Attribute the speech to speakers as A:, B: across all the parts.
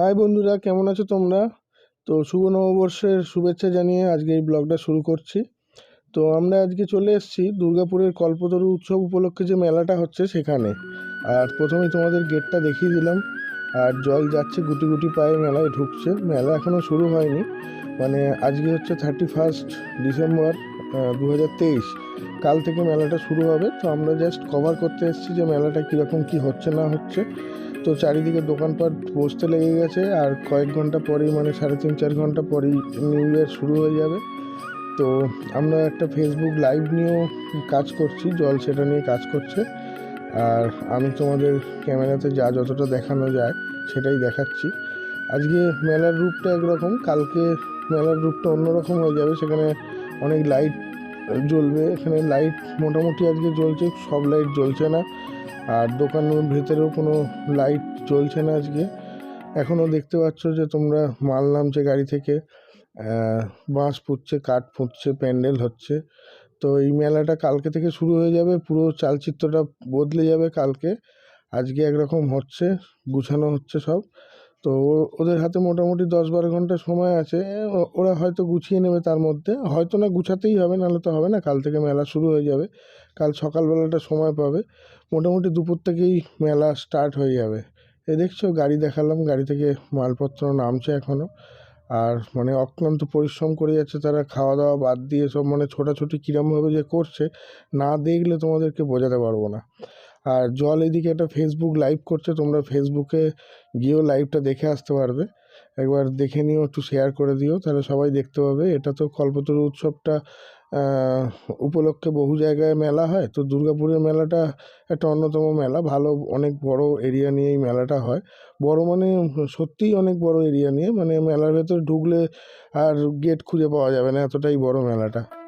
A: High বন্ধুরা, কেমন আছো তোমরা? তো শুভ নববর্ষের শুভেচ্ছা জানিয়ে আজকে এই ব্লগটা শুরু করছি। তো আমরা আজকে চলে এসেছি দুর্গাপুরের কল্পতরু উৎসব উপলক্ষে যে মেলাটা হচ্ছে সেখানে। আর প্রথমেই তোমাদের গেটটা দেখিয়ে দিলাম। আর জল যাচ্ছে গুটি গুটি পায়ে, মেলায় ঢুকছে। মেলা এখনও শুরু হয়নি। মানে আজকে হচ্ছে থার্টি ফার্স্ট ডিসেম্বর দু হাজার তেইশ। কাল থেকে মেলাটা শুরু হবে। তো আমরা জাস্ট কভার করতে এসেছি যে মেলাটা কীরকম, কী হচ্ছে, না হচ্ছে। তো চারিদিকে দোকানপাট বসতে লেগে গেছে আর কয়েক ঘণ্টা পরেই মানে সাড়ে তিন, চার ঘণ্টা পরেই নিউ ইয়ার শুরু হয়ে যাবে। তো আমরা একটা ফেসবুক লাইভ নিয়েও কাজ করছি, জল সেটা নিয়ে কাজ করছে। আর আমি তোমাদের ক্যামেরাতে যা যতটা দেখানো যায় সেটাই দেখাচ্ছি। আজকে মেলার রূপটা একরকম, কালকে মেলার রূপটা অন্যরকম হয়ে যাবে। সেখানে অনেক লাইট জ্বলবে, এখানে লাইট মোটামুটি আজকে জ্বলছে, সব লাইট জ্বলছে না। আর দোকানের ভেতরেও কোনো লাইট চলছে না আজকে। এখনও দেখতে পাচ্ছ যে তোমরা মাল নামছে গাড়ি থেকে বাঁশ ফুটছে কাঠ ফুটছে প্যান্ডেল হচ্ছে। তো এই মেলাটা কালকে থেকে শুরু হয়ে যাবে, পুরো চালচিত্রটা বদলে যাবে কালকে। আজকে একরকম হচ্ছে, গুছানো হচ্ছে সব। তো ওদের হাতে মোটামুটি দশ বারো ঘণ্টা সময় আছে। ওরা হয়তো গুছিয়ে নেবে তার মধ্যে। হয়তো না গুছাতেই হবে, নাহলে তো হবে না। কাল থেকে মেলা শুরু হয়ে যাবে। কাল সকালবেলাটা সময় পাবে। মোটামুটি দুপুর থেকেই মেলা স্টার্ট হয়ে যাবে। এই দেখছ, গাড়ি দেখালাম। গাড়ি থেকে মালপত্র নামছে এখনও আর মানে অক্লান্ত পরিশ্রম করে যাচ্ছে তারা। খাওয়া দাওয়া বাদ দিয়ে সব মানে ছোটাছুটি কীরমভাবে যে করছে, না দেখলে তোমাদেরকে বোঝাতে পারব না। আর জল এদিকে একটা ফেসবুক লাইভ করছে, তোমরা ফেসবুকে গিয়েও লাইভটা দেখে আসতে পারবে। একবার দেখে নিও, একটু শেয়ার করে দিও, তাহলে সবাই দেখতে পাবে। এটা তো কল্পতরু উৎসবটা উপলক্ষে বহু জায়গায় মেলা হয়। তো দুর্গাপুরের মেলাটা একটা অন্যতম মেলা। ভালো, অনেক বড় এরিয়া নিয়ে এই মেলাটা হয়। বড় মানে সত্যিই অনেক বড় এরিয়া নিয়ে। মানে মেলার ভেতর ঢুকলে আর গেট খুঁজে পাওয়া যাবে না। এতটাই বড় মেলাটা।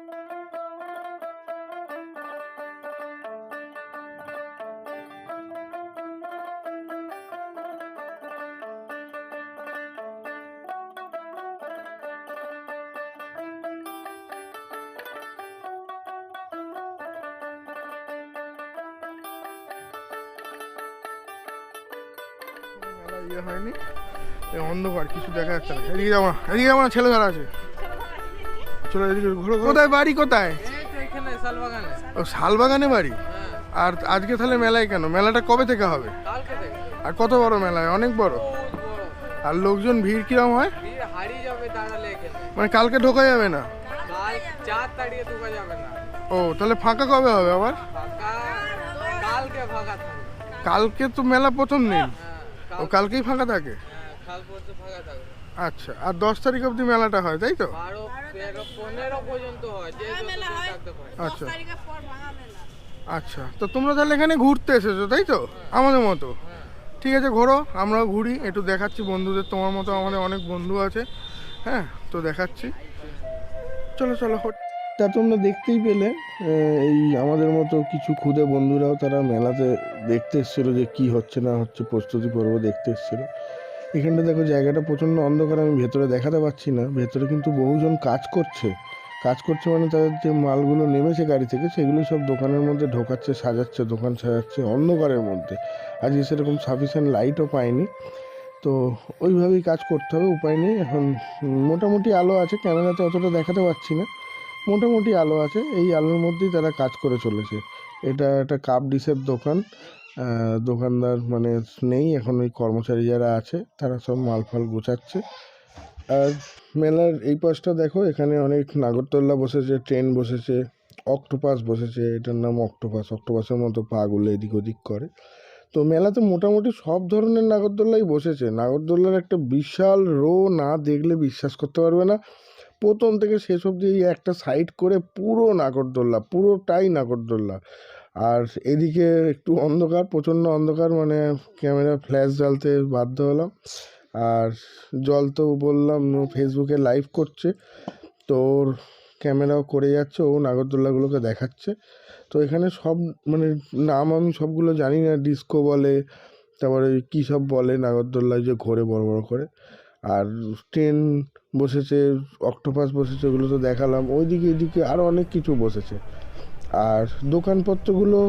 A: ইয়ে হয়নি। এই অন্ধকার কিছু দেখা যাচ্ছে না। এদিকে যাব না এদিকে যাব না ছেলে ধরা আছে। চলো এদিকে ঘুরো কোথায় বাড়ি কোথায়?
B: এই তো এখানে শালবাগানে।
A: ও শালবাগানে বাড়ি?
B: হ্যাঁ।
A: আর আজকে তাহলে মেলায় কেন? মেলাটা কবে থেকে হবে? আর কত বড় মেলায়? অনেক বড়। আর লোকজন ভিড় কিরম হয়?
B: ভিড় হারিয়ে যাবে দাঁড়ালে এখানে।
A: মানে কালকে ঢোকা যাবে না? ও তাহলে ফাঁকা কবে হবে আবার?
B: কালকে ফাঁকা থাকবে।
A: কালকে তো মেলা প্রথম দিন।
B: হ্যাঁ
A: ও কালকেই ফাঁকা থাকে?
B: হ্যাঁ কাল পর্যন্ত ফাঁকা থাকবে।
A: আচ্ছা আর দশ তারিখ অবধি মেলাটা হয় তাই তো?
B: পর্যন্ত হয়
A: আচ্ছা। আচ্ছা তো তোমরা তাহলে এখানে ঘুরতে এসেছ তাই তো? আমাদের মতো? ঠিক আছে ঘোরো আমরাও ঘুরি একটু দেখাচ্ছি বন্ধুদের তোমার মতো আমাদের অনেক বন্ধু আছে। হ্যাঁ তো দেখাচ্ছি। চলো চলো তা তোমরা দেখতেই পেলে এই আমাদের মতো কিছু ক্ষুদে বন্ধুরাও তারা মেলাতে দেখতে এসেছিল যে কি হচ্ছে না হচ্ছে প্রস্তুতি পর্ব দেখতে এসেছিল। এখানটা দেখো জায়গাটা প্রচণ্ড অন্ধকার, আমি ভেতরে দেখাতে পারছি না। ভেতরে কিন্তু বহুজন কাজ করছে। কাজ করছে মানে তাদের যে মালগুলো নেমেছে গাড়ি থেকে, সেগুলো সব দোকানের মধ্যে ঢোকাচ্ছে, সাজাচ্ছে, দোকান সাজাচ্ছে অন্ধকারের মধ্যে। আজকে সেরকম সাফিসিয়েন্ট লাইটও পাইনি। তো ওইভাবেই কাজ করতে হবে, উপায় নেই। এখন মোটামুটি আলো আছে, ক্যামেরাতে অতটা দেখাতে পারছি না। মোটামুটি আলো আছে। এই আলোর মধ্যেই তারা কাজ করে চলেছে। এটা একটা কাপ ডিশের দোকান। দোকানদার মানে নেই, এখন ওই কর্মচারী যারা আছে, তারা সব মাল ফাল গোছাচ্ছে। আর মেলার এই পাশটা দেখো, এখানে অনেক নাগরদোল্লা বসেছে, ট্রেন বসেছে, অক্টোপাস বসেছে, এটার নাম অক্টোপাস। অক্টোপাসের মতো পাগুলো এদিক ওদিক করে। তো মেলাতে মোটামুটি সব ধরনের নাগরদোল্লাই বসেছে। নাগরদোল্লার একটা বিশাল রো না দেখলে বিশ্বাস করতে পারবে না। প্রথম থেকে শেষ অবধি এই একটা সাইড করে পুরো নাগরদোল্লা পুরোটাই নাগরদোল্লা। আর এদিকে একটু অন্ধকার, প্রচণ্ড অন্ধকার মানে ক্যামেরা ফ্ল্যাশ জ্বালতে বাধ্য হলাম। আর জল তো বললাম ফেসবুকে লাইভ করছে। তো ওর ক্যামেরাও করে যাচ্ছে, ও নাগরদোল্লাগুলোকে দেখাচ্ছে। তো এখানে সব মানে নাম আমি সবগুলো জানি না ডিস্কো বলে, তারপরে কী সব বলে নাগরদোল্লায় যে ঘোরে বড় বড় করে। আর ট্রেন বসেছে, অক্টোপাস বসেছে, ওগুলো তো দেখালাম। ওইদিকে এদিকে আরও অনেক কিছু বসেছে। আর দোকানপত্রগুলো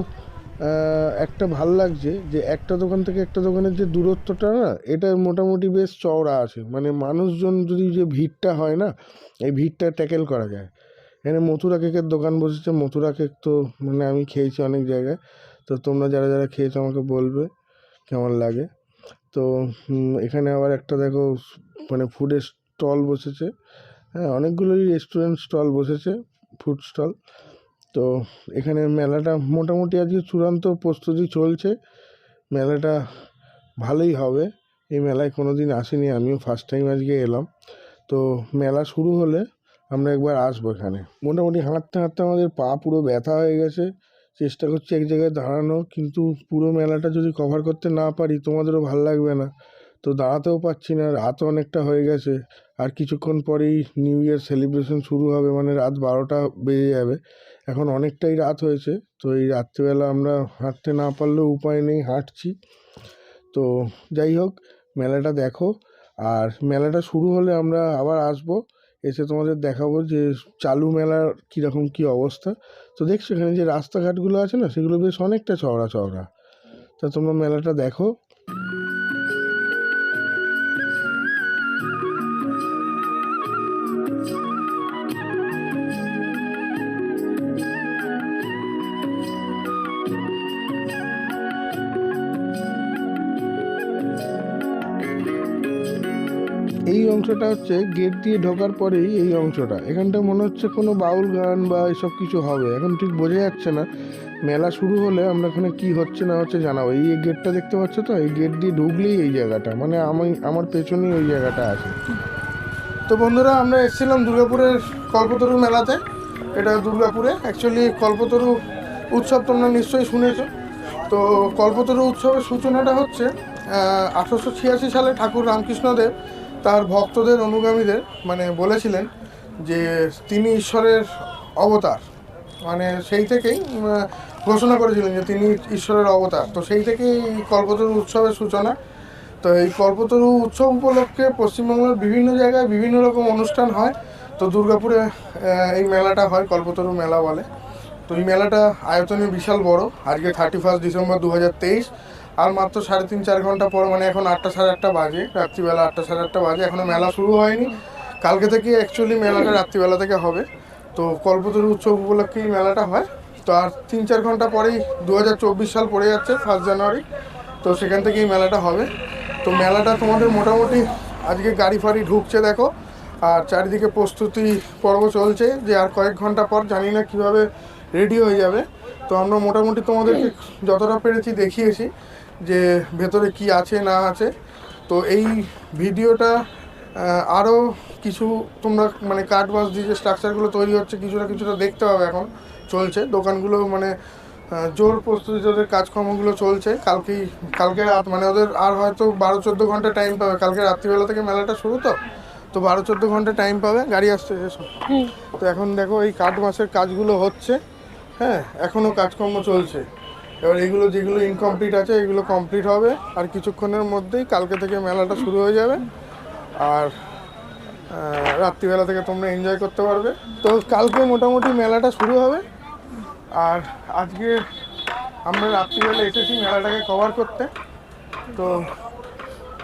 C: একটা ভালো লাগছে যে একটা দোকান থেকে একটা দোকানের যে দূরত্বটা না, এটা মোটামুটি বেশ চওড়া আছে। মানে মানুষজন যদি যে ভিড়টা হয় না, এই ভিড়টা ট্যাকেল করা যায়। এখানে মথুরা কেকের দোকান বসেছে। মথুরা কেক তো মানে আমি খেয়েছি অনেক জায়গায়। তো তোমরা যারা যারা খেয়েছো আমাকে বলবে কেমন লাগে। তো এখানে আবার একটা দেখো মানে ফুডের স্টল বসেছে। হ্যাঁ অনেকগুলোই রেস্টুরেন্ট স্টল বসেছে ফুড স্টল তো এখানে মেলাটা মোটামুটি আজকে চূড়ান্ত প্রস্তুতি চলছে। মেলাটা ভালোই হবে। এই মেলায় কোনো দিন আসিনি, আমিও ফার্স্ট টাইম আজকে এলাম। তো মেলা শুরু হলে আমরা একবার আসব এখানে। মোটামুটি হাঁটতে হাঁটতে আমাদের পা পুরো ব্যথা হয়ে গেছে। চেষ্টা করছি এক জায়গায় দাঁড়ানো কিন্তু পুরো মেলাটা যদি কভার করতে না পারি, তোমাদেরও ভালো লাগবে না। তো দাঁড়াতেও পারছি না, রাত অনেকটা হয়ে গেছে। আর কিছুক্ষণ পরেই নিউ ইয়ার সেলিব্রেশন শুরু হবে মানে রাত বারোটা বেজে যাবে। এখন অনেকটাই রাত হয়েছে, তো এই রাত্রিবেলা আমরা হাঁটতে না পারলেও উপায় নেই, হাঁটছি। তো যাই হোক, মেলাটা দেখো। আর মেলাটা শুরু হলে আমরা আবার আসব, এসে তোমাদের দেখাবো যে চালু মেলার কীরকম কী অবস্থা। তো দেখছ এখানে যে রাস্তাঘাটগুলো আছে না, সেগুলো বেশ অনেকটা চওড়া চওড়া। তা তোমরা মেলাটা দেখো। অংশটা হচ্ছে গেট দিয়ে ঢোকার পরেই এই অংশটা। এখানটা মনে হচ্ছে কোনো বাউল গান বা এসব কিছু হবে। এখন ঠিক বোঝা যাচ্ছে না। মেলা শুরু হলে আমরা এখানে কি হচ্ছে না হচ্ছে জানাব। এই গেটটা দেখতে পাচ্ছ তো? এই গেট দিয়ে ঢুকলেই এই জায়গাটা। মানে আমি, আমার পেছনেই ওই জায়গাটা আছে। তো বন্ধুরা, আমরা এসেছিলাম দুর্গাপুরের কল্পতরু মেলাতে। এটা দুর্গাপুরে। অ্যাকচুয়ালি কল্পতরু উৎসব তোমরা নিশ্চয়ই শুনেছো। তো কল্পতরু উৎসবের সূচনাটা হচ্ছে আঠারোশো ছিয়াশি সালে ঠাকুর রামকৃষ্ণদেব তার ভক্তদের অনুগামীদের মানে বলেছিলেন যে তিনি ঈশ্বরের অবতার। মানে সেই থেকেই ঘোষণা করেছিলেন যে তিনি ঈশ্বরের অবতার। তো সেই থেকেই কল্পতরু উৎসবের সূচনা। তো এই কল্পতরু উৎসব উপলক্ষে পশ্চিমবঙ্গের বিভিন্ন জায়গায় বিভিন্ন রকম অনুষ্ঠান হয়। তো দুর্গাপুরে এই মেলাটা হয়, কল্পতরু মেলা বলে। তো এই মেলাটা আয়তনে বিশাল বড়। আজকে থার্টি ফার্স্ট ডিসেম্বর দু হাজার তেইশ। আর মাত্র সাড়ে তিন, চার ঘণ্টা পর মানে এখন আটটা, সাড়ে আটটা বাজে, রাত্রিবেলা আটটা, সাড়ে আটটা বাজে এখনও মেলা শুরু হয়নি। কালকে থেকে অ্যাকচুয়ালি মেলাটা রাত্রিবেলা থেকে হবে। তো কল্পতরু উৎসব উপলক্ষে এই মেলাটা হয়। তো আর তিন, চার ঘণ্টা পরেই দু হাজার চব্বিশ সাল পড়ে যাচ্ছে ফার্স্ট জানুয়ারি তো সেখান থেকে এই মেলাটা হবে। তো মেলাটা তোমাদের মোটামুটি আজকে গাড়ি ফাড়ি ঢুকছে, দেখো। আর চারিদিকে প্রস্তুতি পর্ব চলছে যে আর কয়েক ঘণ্টা পর, জানি না কীভাবে রেডি হয়ে যাবে। তো আমরা মোটামুটি তোমাদেরকে যতটা পেরেছি দেখিয়েছি। যে ভেতরে কি আছে না আছে। তো এই ভিডিওটা আরও কিছু তোমরা মানে কাঠ বাস দিয়ে যে স্ট্রাকচারগুলো তৈরি হচ্ছে কিছুটা কিছুটা দেখতে পাবে এখন। চলছে। দোকানগুলো মানে জোর প্রস্তুতি ওদের কাজকর্মগুলো চলছে। কালকেই কালকে রাত মানে ওদের আর হয়তো বারো চোদ্দ ঘণ্টা টাইম পাবে। কালকে রাত্রিবেলা থেকে মেলাটা শুরু তো? তো বারো চোদ্দ ঘণ্টা টাইম পাবে। গাড়ি আসছে এসো। তো এখন দেখো এই কাঠ মাসের কাজগুলো হচ্ছে। হ্যাঁ এখনও কাজকর্ম চলছে। এবার এগুলো যেগুলো ইনকমপ্লিট আছে, এগুলো কমপ্লিট হবে। আর কিছুক্ষণের মধ্যেই কালকে থেকে মেলাটা শুরু হয়ে যাবে। আর রাত্রিবেলা থেকে তোমরা এনজয় করতে পারবে। তো কালকে মোটামুটি মেলাটা শুরু হবে। আর আজকে আমরা রাত্রিবেলা এসেছি মেলাটাকে কভার করতে। তো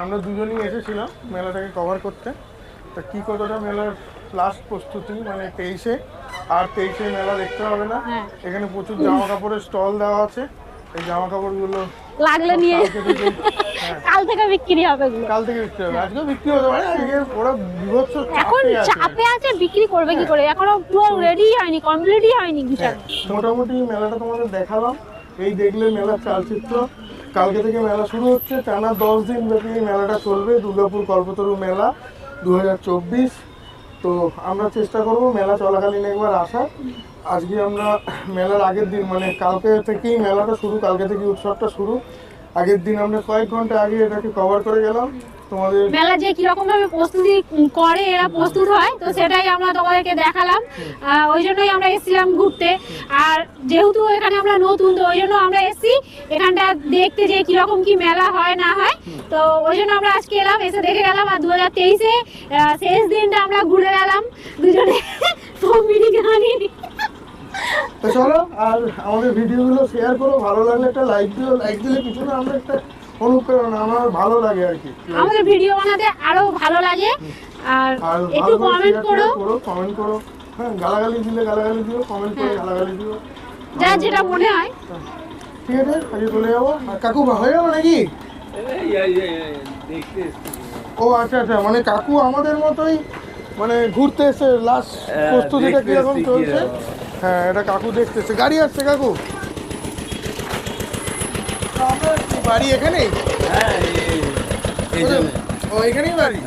C: আমরা দুজনেই এসেছিলাম মেলাটাকে কভার করতে। তা কী কতটা মেলার লাস্ট প্রস্তুতি? মানে তেইশে আর তেইশে মেলা দেখতে হবে না। এখানে প্রচুর জামা কাপড়ের স্টল দেওয়া আছে। এই জামা কাপড়গুলো
D: লাগলে নিয়ে কাল থেকে বিক্রি হবে এগুলো।
C: কাল থেকে বিক্রি হবে। আজকেও বিক্রি হতে পারে। আজকে ওরা বিভৎস
D: এখন
C: চাপে আছে
D: বিক্রি করবে কি করে? এখনও পুরো রেডি হয়নি কমপ্লিটই হয়নি
C: হ্যাঁ, মোটামুটি মেলাটা তোমাদের দেখালাম। এই দেখলে মেলার চালচিত্র। কালকে থেকে মেলা শুরু হচ্ছে। টানা দশ দিন ব্যাপী এই মেলাটা চলবে। দুর্গাপুর কল্পতরু মেলা দু হাজার চব্বিশ। তো আমরা চেষ্টা করব মেলা চলাকালীন একবার আসার। আজকে আমরা মেলার আগের দিন মানে কালকে থেকেই মেলাটা শুরু, কালকে থেকে উৎসবটা শুরু। আগের দিন আমরা কয়েক ঘণ্টা আগে এটাকে কভার করে গেলাম। তোমাদের
D: মেলা যে কীরকম ভাবে প্রস্তুতি করে এরা প্রস্তুত হয় তো সেটাই আমরা তোমাদেরকে দেখালাম। ওই জন্যই আমরা এসেছিলাম ঘুরতে। আর যেহেতু এখানে আমরা নতুন তো ওই জন্য আমরা এসেছি। এখানটা দেখতে যে কীরকম কি মেলা হয় না হয়। তো ওই জন্য আমরা আজকে এলাম এসে দেখে গেলাম। আর দু হাজার তেইশে শেষ দিনটা আমরা ঘুরে গেলাম। দুজনে
C: তো চলো আর আমাদের ভিডিওগুলো শেয়ার করো। ভালো লাগলে একটা লাইক দিও লাইক দিলে কিছু না আমরা একটা অনুপ্রেরণা আমার ভালো লাগে আর কি।
D: আমাদের ভিডিও বানাতে আরও ভালো লাগে। আর একটু কমেন্ট করো
C: কমেন্ট করো। হ্যাঁ গালাগালি দিলে গালাগালি দিও কমেন্ট করে গালাগালি দিও।
D: যা যেটা মনে হয়।
C: ঠিক আছে আজকে চলে যাব। আর কাকু হয়ে যাব নাকি? ও আচ্ছা আচ্ছা মানে কাকু আমাদের মতোই মানে ঘুরতে এসে লাস্ট
B: হ্যাঁ,
C: প্রস্তুতিটা কীরকম চলছে? হ্যাঁ এটা কাকু দেখতেছে গাড়ি আসছে কাকু তো আমরা কি বাড়ি এখানেই?
B: হ্যাঁ এই
C: ও এখানেই বাড়ি?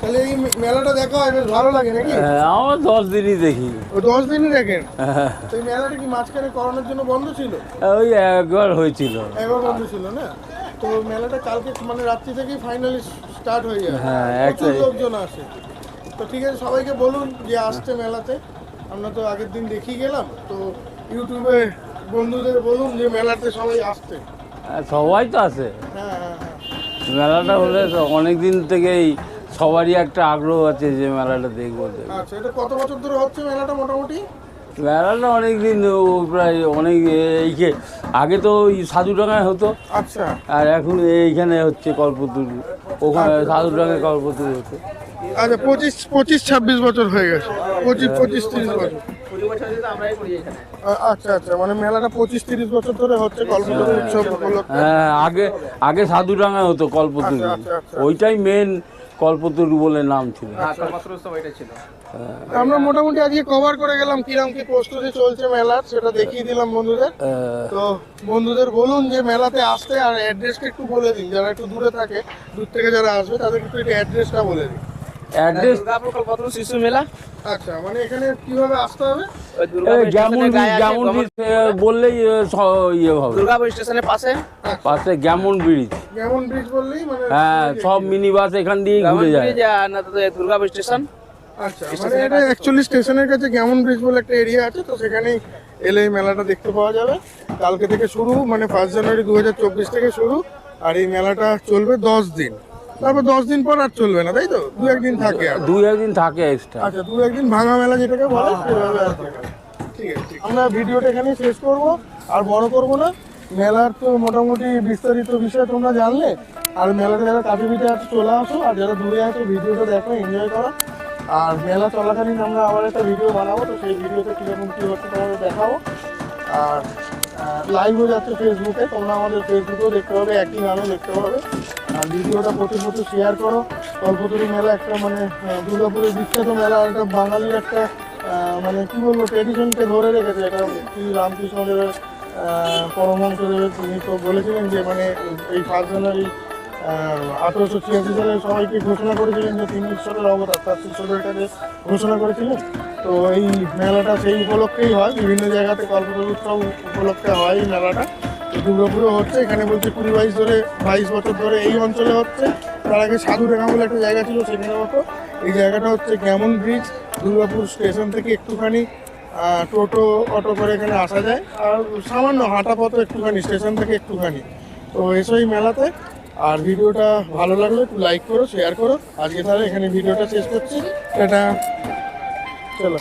C: তাহলে এই মেলাটা দেখা হয় বেশ ভালো লাগে নাকি?
E: হ্যাঁ, আমার দশ দিনই দেখি।
C: ও দশ দিনই দেখেন? তো এই মেলাটা কি মাঝখানে করোনার জন্য বন্ধ ছিল?
E: ওই একবার হয়েছিল।
C: একবার বন্ধ ছিল না? তো মেলাটা কালকে মানে রাত্রি থেকেই ফাইনালি স্টার্ট হয়ে
E: হ্যাঁ,
C: প্রচুর লোকজন আসে। তো ঠিক আছে সবাইকে বলুন যে আসছে মেলাতে। আমরা তো আগের দিন দেখিয়ে গেলাম। তো ইউটিউবে বন্ধুদের বলুন যে মেলাতে সবাই আসতে
E: সবাই তো আছে।
C: হ্যাঁ হ্যাঁ হ্যাঁ
E: মেলাটা হলে অনেক দিন থেকেই সবারই একটা আগ্রহ আছে যে মেলাটা দেখব।
C: আচ্ছা এটা কত বছর ধরে হচ্ছে মেলাটা মোটামুটি?
E: মেলাটা অনেক দিন ও প্রায় অনেক এই যে আগে তো ওই সাধুডাঙ্গায় হতো।
C: আচ্ছা।
E: আর এখন এইখানে হচ্ছে কল্পতরু। ওখানে সাধুডাঙ্গায় কল্পতরু হতো
C: আচ্ছা পঁচিশ পঁচিশ ছাব্বিশ বছর হয়ে গেছে। পঁচিশ পঁচিশ তিরিশ বছর। আচ্ছা আচ্ছা মানে মেলাটা পঁচিশ তিরিশ বছর ধরে হচ্ছে কল্পতরু উৎসব
E: হ্যাঁ আগে আগে সাধুডাঙ্গায় হতো কল্পতরু।
C: আচ্ছা, আচ্ছা, আচ্ছা।
E: ওইটাই মেন কল্পতরু বলে নাম ছিল।
B: হ্যাঁ ছিল।
C: আমরা মোটামুটি আজকে কভার করে গেলাম কিরম কি প্রস্তুতি চলছে মেলার সেটা দেখিয়ে দিলাম বন্ধুদের।
E: আহ,
C: তো বন্ধুদের বলুন যে মেলাতে আসতে আর অ্যাড্রেসটা একটু বলে দিন যারা একটু দূরে থাকে দূর থেকে যারা আসবে তাদেরকে একটু একটু অ্যাড্রেসটা বলে দিন।
E: অ্যাড্রেস
B: দুর্গাপুর শিশু মেলা।
C: আচ্ছা মানে এখানে কীভাবে আসতে হবে?
E: বললেই ইয়ে হবে।
B: দুর্গাপুর স্টেশনের পাশে।
E: পাশে গ্যামন ব্রিজ।
C: ব্রিজ বললেই মানে
E: হ্যাঁ সব মিনি বাস এখান দিয়ে ঘুরে যায়।
B: না তো দুর্গাপুর স্টেশন।
C: আচ্ছা মানে এটা অ্যাকচুয়ালি স্টেশনের কাছে ব্রিজ বলে একটা এরিয়া আছে তো সেখানেই এলে এই মেলাটা দেখতে পাওয়া যাবে। কালকে থেকে শুরু মানে ফার্স্ট জানুয়ারি দু হাজার চব্বিশ থেকে শুরু আর এই মেলাটা চলবে দশ দিন। তারপর দশ দিন পর আর চলবে না তাই তো? দু একদিন থাকে আর
E: দুই একদিন থাকে এক্সট্রা
C: আচ্ছা দু একদিন ভাঙা মেলা যেটাকে বলে সেভাবে আর থাকে। ঠিক আছে আমরা ভিডিওটা এখানে শেষ করব আর বড় করব না। মেলার তো মোটামুটি বিস্তারিত বিষয় তোমরা জানলে আর মেলাতে যারা কাছে পিঠে আছে চলে আসো আর যারা দূরে আছো ভিডিওটা দেখো এনজয় করো। আর মেলা চলাকালীন আমরা আবার একটা ভিডিও বানাবো তো সেই ভিডিওতে কীরকম কী হচ্ছে তোমাদের দেখাবো। আর লাইভও যাচ্ছে ফেসবুকে তোমরা আমাদের ফেসবুকেও দেখতে পাবে, একই নামে দেখতে পাবে। আর ভিডিওটা প্রচুর প্রচুর শেয়ার করো। কল্পতরী মেলা একটা মানে দুর্গাপুরের বিখ্যাত মেলা একটা বাঙালির একটা মানে কী বলব ট্রেডিশনকে ধরে রেখেছে। এটা শ্রী রামকৃষ্ণদেবের পরমহংসদেবের তিনি তো বলেছিলেন যে মানে এই ফার্স্ট জানুয়ারি আঠারোশো ছিয়াশি সালে সবাইকে ঘোষণা করেছিলেন যে তিনি ঈশ্বরের অবতার তার শিষ্যদের কাছে ঘোষণা করেছিলেন। তো এই মেলাটা সেই উপলক্ষেই হয়, বিভিন্ন জায়গাতে কল্পতরু উৎসব উপলক্ষে হয় এই মেলাটা। দুর্গাপুরে হচ্ছে, এখানে বলছে কুড়ি বাইশ ধরে, বাইশ বছর ধরে এই অঞ্চলে হচ্ছে। তার আগে সাধুডাঙ্গা বলে একটা জায়গা ছিল সেখানে হতো। এই জায়গাটা হচ্ছে কেমন ব্রিজ, দুর্গাপুর স্টেশন থেকে একটুখানি টোটো, অটো করে এখানে আসা যায়। আর সামান্য হাঁটা পথ একটুখানি, স্টেশন থেকে একটুখানি। তো এসো এই মেলাতে। আর ভিডিওটা ভালো লাগলে একটু লাইক করো শেয়ার করো। আজকে তাহলে এখানে ভিডিওটা শেষ করছি। এটা চলো।